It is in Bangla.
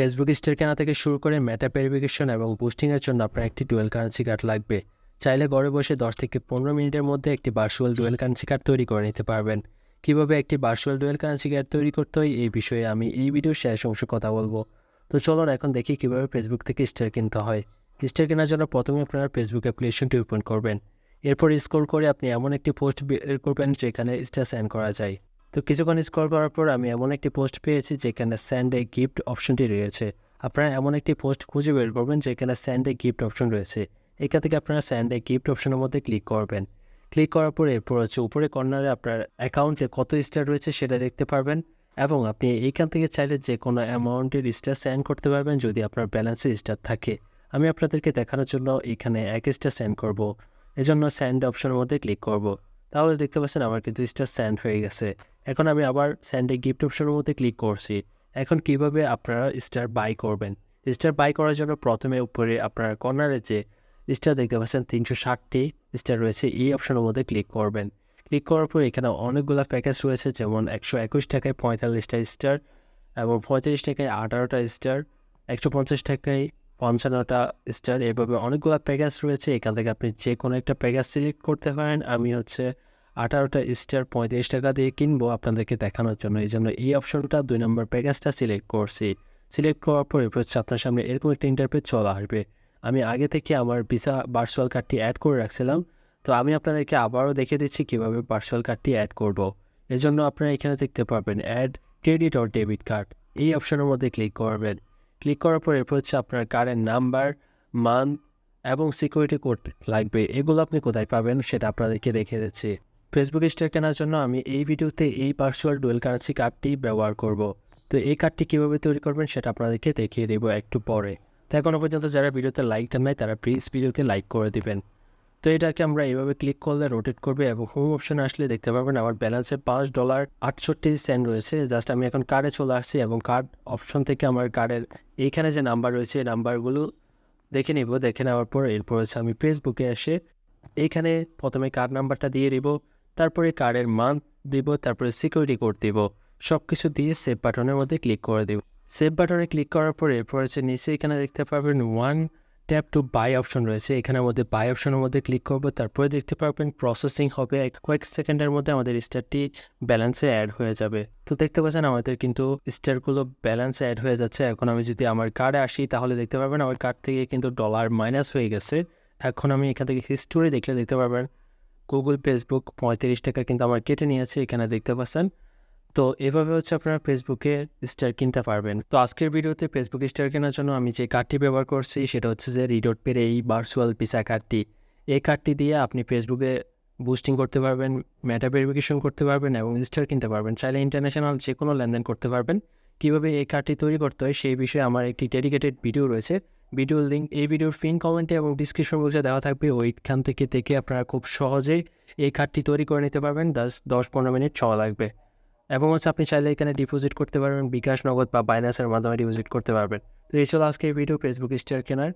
ফেসবুক স্টার কেনা থেকে শুরু করে মেটা ভেরিফিকেশন এবং বুস্টিংয়ের জন্য আপনার একটি ডুয়েল কারেন্সি কার্ড লাগবে। চাইলে ঘরে বসে দশ থেকে পনেরো মিনিটের মধ্যে একটি ভার্চুয়াল ডুয়েল কারেন্সি কার্ড তৈরি করে নিতে পারবেন। কীভাবে একটি ভার্চুয়াল ডুয়েল কারেন্সি কার্ড তৈরি করতে হয় এই বিষয়ে আমি এই ভিডিও শেষ অংশে কথা বলব। তো চলুন এখন দেখি কীভাবে ফেসবুক থেকে স্টার কিনতে হয়। স্টার কেনার জন্য প্রথমে আপনারা ফেসবুক অ্যাপ্লিকেশনটি ওপেন করবেন। এরপর স্ক্রল করে আপনি এমন একটি পোস্ট বের করবেন যেখানে স্টার সেন্ড করা যায়। তো কিছুক্ষণ স্ক্রল করার পর আমি এমন একটি পোস্ট পেয়েছি যেখানে স্যান্ড এ গিফট অপশনটি রয়েছে। আপনারা এমন একটি পোস্ট খুঁজে বের করবেন যেখানে স্যান্ড এ গিফট অপশন রয়েছে। এখান থেকে আপনারা স্যান্ড এ গিফট অপশনের মধ্যে ক্লিক করবেন। ক্লিক করার পর এরপর হচ্ছে উপরে কর্নারে আপনার অ্যাকাউন্টে কত স্টার রয়েছে সেটা দেখতে পারবেন এবং আপনি এইখান থেকে চাইলে যে কোনো অ্যামাউন্টের স্টার সেন্ড করতে পারবেন যদি আপনার ব্যালেন্সে স্টার থাকে। আমি আপনাদেরকে দেখানোর জন্য এখানে এক স্টার সেন্ড করব। এজন্য স্যান্ড অপশনের মধ্যে ক্লিক করব। তাহলে দেখতে পাচ্ছেন আমার কিন্তু স্টার স্যান্ড হয়ে গেছে। এখন আমি আবার স্যান্ডে গিফট অপশনের মধ্যে ক্লিক করছি। এখন কীভাবে আপনারা স্টার বাই করবেন? স্টার বাই করার জন্য প্রথমে উপরে আপনার কর্নারে যে স্টার দেখতে পাচ্ছেন, তিনশো ষাটটি স্টার রয়েছে, এই অপশনের মধ্যে ক্লিক করবেন। ক্লিক করার পর এখানে অনেকগুলো প্যাকেজ রয়েছে, যেমন একশো একুশ টাকায় পঁয়তাল্লিশটা স্টার এবং পঁয়ত্রিশ টাকায় আঠারোটা স্টার একশো পঞ্চাশ টাকায় পঞ্চান্নটা স্টার এভাবে অনেকগুলো প্যাকেজ রয়েছে। এখান থেকে আপনি যে কোনো একটা প্যাকেজ সিলেক্ট করতে পারেন। আমি হচ্ছে আঠারোটা স্টার পঁয়ত্রিশ টাকা দিয়ে কিনবো আপনাদেরকে দেখানোর জন্য। এই জন্য এই অপশনটা দুই নম্বর প্যাকেজটা সিলেক্ট করছি। সিলেক্ট করার পর হচ্ছে আপনার সামনে এরকম একটা ইন্টারপেজ চলে আসবে। আমি আগে থেকে আমার ভিসা ভার্চুয়াল কার্ডটি অ্যাড করে রাখছিলাম। তো আমি আপনাদেরকে আবারও দেখে দিচ্ছি কীভাবে ভার্চুয়াল কার্ডটি অ্যাড করব। এর জন্য আপনারা এখানে দেখতে পারবেন add credit or debit card এই অপশনের মধ্যে ক্লিক করবেন। ক্লিক করার পর এরপর হচ্ছে আপনার কার্ডের নাম্বার মান্থ এবং সিকিউরিটি কোড লাগবে। এগুলো আপনি কোথায় পাবেন সেটা আপনাদেরকে দেখে দিচ্ছি। ফেসবুক স্টার কেনার জন্য আমি এই ভিডিওতে এই ভার্চুয়াল ডুয়েল কারেন্সি কার্ডটি ব্যবহার করব। তো এই কার্ডটি কীভাবে তৈরি করবেন সেটা আপনাদেরকে দেখিয়ে দেবো একটু পরে। তো এখনও পর্যন্ত যারা ভিডিওতে লাইক দেন নাই, তারা প্লিজ ভিডিওতে লাইক করে দিবেন। তো এটাকে আমরা এইভাবে ক্লিক করলে রোটেট করবে এবং হোম অপশনে আসলে দেখতে পারবেন আমার ব্যালেন্সে পাঁচ ডলার আটষট্টি সেন্ট রয়েছে। জাস্ট আমি এখন কার্ডে চলে আসছি এবং কার্ড অপশন থেকে আমার কার্ডের এইখানে যে নাম্বার রয়েছে, এই নাম্বারগুলো দেখে নিব, দেখে নেওয়ার পর এরপর হচ্ছে আমি ফেসবুকে এসে এইখানে প্রথমে কার্ড নাম্বারটা দিয়ে দিব। তারপরে কার্ডের মান্থ দিব, তারপরে সিকিউরিটি কোড দিব সব কিছু দিয়ে সেভ বাটনের মধ্যে ক্লিক করে দিব। সেভ বাটনে ক্লিক করার পরে হচ্ছে নিচে এখানে দেখতে পাবেন one tap to buy option রয়েছে। এখানের মধ্যে বাই অপশনের মধ্যে ক্লিক করব, তারপরে দেখতে পারবেন প্রসেসিং হবে। এক কয়েক সেকেন্ডের মধ্যে আমাদের স্টারটি ব্যালেন্সে অ্যাড হয়ে যাবে। তো দেখতে পাচ্ছেন আমাদের কিন্তু স্টারগুলো ব্যালেন্সে অ্যাড হয়ে যাচ্ছে। এখন আমি যদি আমার কার্ডে আসি, তাহলে দেখতে পারবেন আমার কার্ড থেকে কিন্তু ডলার মাইনাস হয়ে গেছে। এখন আমি এখান থেকে হিস্টোরি দেখলে দেখতে পারবেন গুগল ফেসবুক পঁয়ত্রিশ টাকা কিন্তু আমার কেটে নিয়েছে, এখানে দেখতে পাচ্ছেন। তো এভাবে হচ্ছে আপনারা ফেসবুকে স্টার কিনতে পারবেন। তো আজকের ভিডিওতে ফেসবুক স্টার কেনার জন্য আমি যে কার্ডটি ব্যবহার করছি, সেটা হচ্ছে যে রিডোট পের এই ভার্চুয়াল পিসা কার্ডটি এই কার্ডটি দিয়ে আপনি ফেসবুকে বুস্টিং করতে পারবেন মেটা ভেরিফিকেশন করতে পারবেন এবং স্টার কিনতে পারবেন। চাইলে ইন্টারন্যাশনাল যে কোনো লেনদেন করতে পারবেন। কীভাবে এই কার্ডটি তৈরি করতে হয়, সেই বিষয়ে আমার একটি ডেডিকেটেড ভিডিও রয়েছে। ভিডিওর লিঙ্ক এই ভিডিওর ফিন কমেন্টে এবং ডিসক্রিপশন বক্সে দেওয়া থাকবে। ওইখান থেকে থেকে আপনারা খুব সহজেই এই কার্ডটি তৈরি করে নিতে পারবেন। দশ দশ পনেরো মিনিট সময় লাগবে। এবং হচ্ছে আপনি চাইলে এখানে ডিপোজিট করতে পারবেন, বিকাশ, নগদ বা বাইনাসের মাধ্যমে ডিপোজিট করতে পারবেন। তো এই ছিল আজকে এই ভিডিও ফেসবুক স্টার কেনার